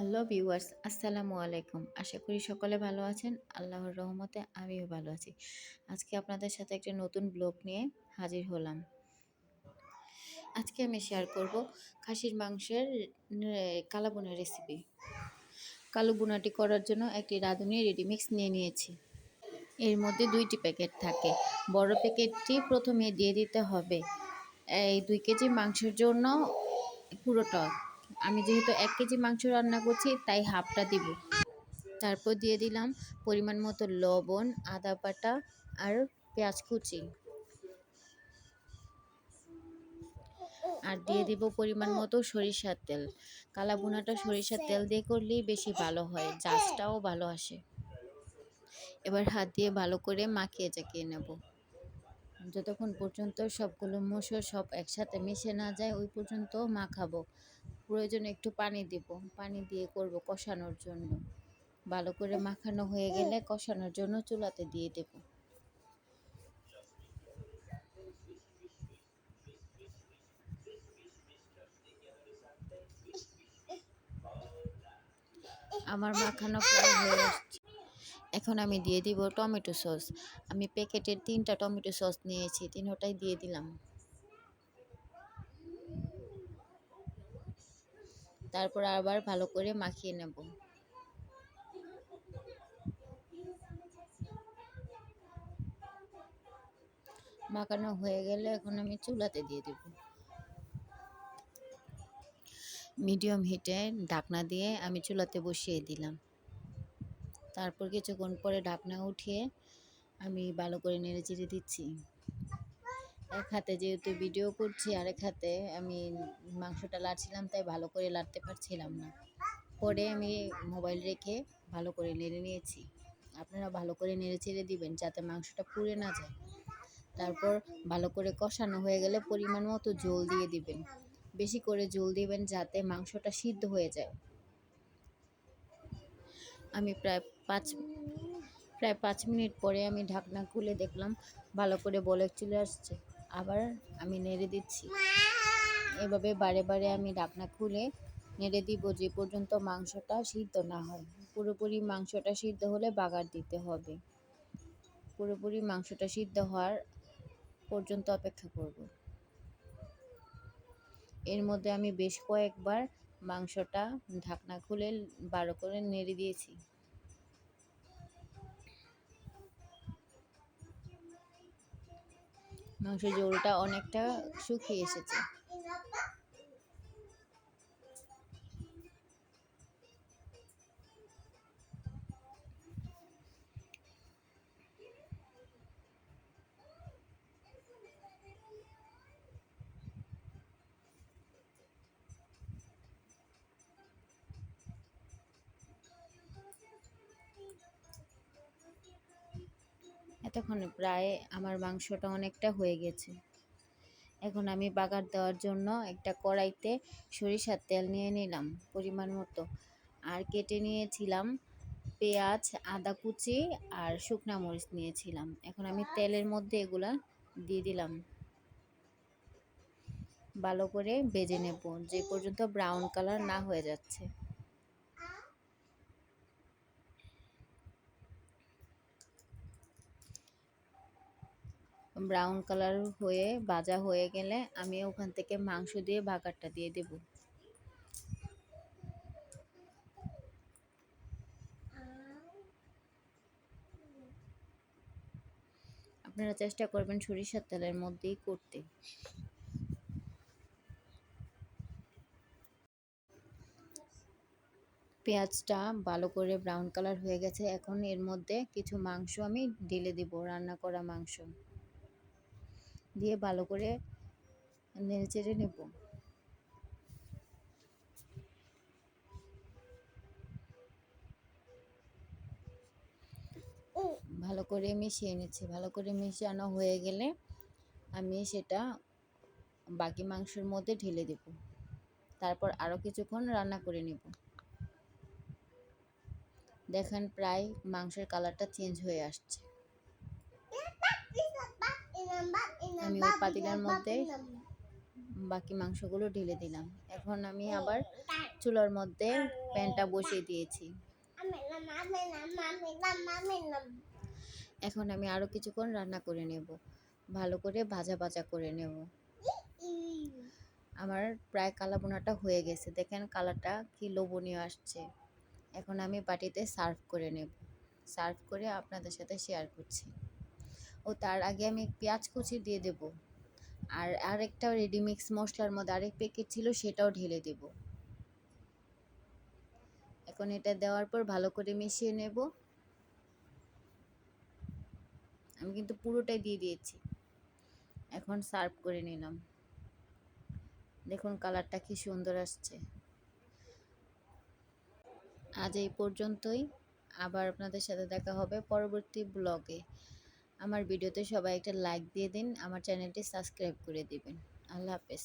Hello viewers, আসসালামু আলাইকুম। আশা করি সকলে ভালো আছেন। আল্লাহর রহমতে আমিও ভালো আছি। আজকে আপনাদের সাথে একটা নতুন ব্লগ নিয়ে হাজির হলাম। আজকে আমি শেয়ার করব খাসির মাংসের কালাবোনা রেসিপি কালো বোনাটি করার জন্য একটি রাঁধুনি রেডিমিক্স নিয়ে নিয়েছি। এর মধ্যে দুইটি প্যাকেট থাকে। বড় প্যাকেটটি প্রথমে দিয়ে দিতে হবে। এই দুই কেজি মাংসের জন্য পুরোটা আমি যেহেতু এক কেজি মাংস রান্না করছি, তাই হাফটা দিব। তারপর দিয়ে দিলাম পরিমাণ মতো লবণ, আদা বাটা আর পেঁয়াজ কুচি। আর দিয়ে দিব পরিমাণ মতো সরিষার তেল। কালা বোনাটা সরিষার তেল দিয়ে করলেই বেশি ভালো হয় জাজটাও ভালো আসে। এবার হাত দিয়ে ভালো করে মাখিয়ে চাকিয়ে নেব। যতক্ষণ পর্যন্ত সবগুলো মসুর সব একসাথে মিশে না যায়, ওই পর্যন্ত মাখাবো। প্রয়োজনে একটু পানি দিব। পানি দিয়ে করব কষানোর জন্য। ভালো করে মাখানো হয়ে গেলে কষানোর জন্য চুলাতে দিয়ে দেব। আমার মাখানো প্রায় হয়ে আসছে। এখন আমি দিয়ে দিব টমেটো সস। আমি প্যাকেটের তিনটা টমেটো সস নিয়েছি, তিনটাই দিয়ে দিলাম। তারপর আবার ভালো করে মাখিয়ে নেব। মাখানো হয়ে গেলে এখন আমি চুলাতে দিয়ে দেব। মিডিয়াম হিটে ঢাকনা দিয়ে আমি চুলাতে বসিয়ে দিলাম। তারপর কিছুক্ষণ পরে ঢাকনা উঠিয়ে আমি ভালো করে নেড়ে চেড়ে দিচ্ছি। এক হাতে যেহেতু ভিডিও করছি, আরেক হাতে আমি মাংসটা লাড়ছিলাম, তাই ভালো করে লাড়তে পারছিলাম না। পরে আমি মোবাইল রেখে ভালো করে নেড়ে নিয়েছি। আপনারা ভালো করে নেড়ে চেড়ে দিবেন যাতে মাংসটা পুড়ে না যায়। তারপর ভালো করে কষানো হয়ে গেলে পরিমাণ মতো জল দিয়ে দিবেন। বেশি করে জল দিবেন যাতে মাংসটা সিদ্ধ হয়ে যায়। আমি প্রায় পাঁচ প্রায় পাঁচ মিনিট পরে আমি ঢাকনা খুলে দেখলাম, ভালো করে বলে চলে আসছে। আবার আমি নেড়ে দিচ্ছি। এভাবে বারে বারে আমি ডাকনা খুলে নেড়ে দিব যে পর্যন্ত মাংসটা সিদ্ধ না হয়। পুরোপুরি মাংসটা সিদ্ধ হলে বাগার দিতে হবে। পুরোপুরি মাংসটা সিদ্ধ হওয়ার পর্যন্ত অপেক্ষা করব। এর মধ্যে আমি বেশ কয়েকবার মাংসটা ঢাকনা খুলে বারো করে নেড়ে দিয়েছি। মাংসের ঝোলটা অনেকটা শুকিয়ে এসেছে। এতক্ষণে প্রায় আমার মাংসটা অনেকটা হয়ে গেছে। এখন আমি বাগার দেওয়ার জন্য একটা কড়াইতে সরিষার তেল নিয়ে নিলাম পরিমাণ মতো। আর কেটে নিয়েছিলাম পেঁয়াজ, আদা কুচি আর শুকনা মরিচ নিয়েছিলাম। এখন আমি তেলের মধ্যে এগুলা দিয়ে দিলাম। ভালো করে বেজে নেব। যে পর্যন্ত ব্রাউন কালার না হয়ে যাচ্ছে। ব্রাউন কালার হয়ে, ভাজা হয়ে গেলে আমি ওখান থেকে মাংস দিয়ে বাগারটা দিয়ে দেব। আপনারা চেষ্টা করবেন সরিষার তেলের মধ্যেই করতে। পেঁয়াজটা ভালো করে ব্রাউন কালার হয়ে গেছে, এখন এর মধ্যে কিছু মাংস আমি ঢেলে দেব, রান্না করা মাংস। দিয়ে ভালো করে নেড়ে চেড়ে নেব। ভালো করে মিশিয়ে নিচ্ছি। ভালো করে মিশানো হয়ে গেলে আমি সেটা বাকি মাংসের মধ্যে ঢেলে দেব। তারপর আরও কিছুক্ষণ রান্না করে নেব। দেখেন প্রায় মাংসের কালারটা চেঞ্জ হয়ে আসছে। আমি ওই পাতিলার মধ্যে বাকি মাংসগুলো ঢেলে দিলাম। এখন আমি আবার চুলার মধ্যে প্যানটা বসিয়ে দিয়েছি। এখন আমি আরও কিছুক্ষণ রান্না করে নেব। ভালো করে ভাজা ভাজা করে নেব। আমার প্রায় কালা বোনাটা হয়ে গেছে। দেখেন কালারটা কি লোভনীয় আসছে। এখন আমি বাটিতে সার্ভ করে নেব। সার্ভ করে আপনাদের সাথে শেয়ার করছি। ও তার আগে আমি পেঁয়াজ কুচি দিয়ে দেব। আর আরেকটা রেডিমিক্স মশলার মধ্যে আরেক প্যাকেট ছিল সেটাও ঢেলে দেব। এখন এটা দেওয়ার পর ভালো করে মিশিয়ে নেব। আমি কিন্তু পুরোটাই দিয়ে দিয়েছি। এখন সার্ভ করে নিলাম। দেখুন কালারটা কি সুন্দর আসছে। আজ এই পর্যন্তই। আবার আপনাদের সাথে দেখা হবে পরবর্তী ব্লগে আমার ভিডিওতে সবাই একটা লাইক দিয়ে দিন আমার চ্যানেলটি সাবস্ক্রাইব করে দিবেন। আল্লাহ হাফেজ।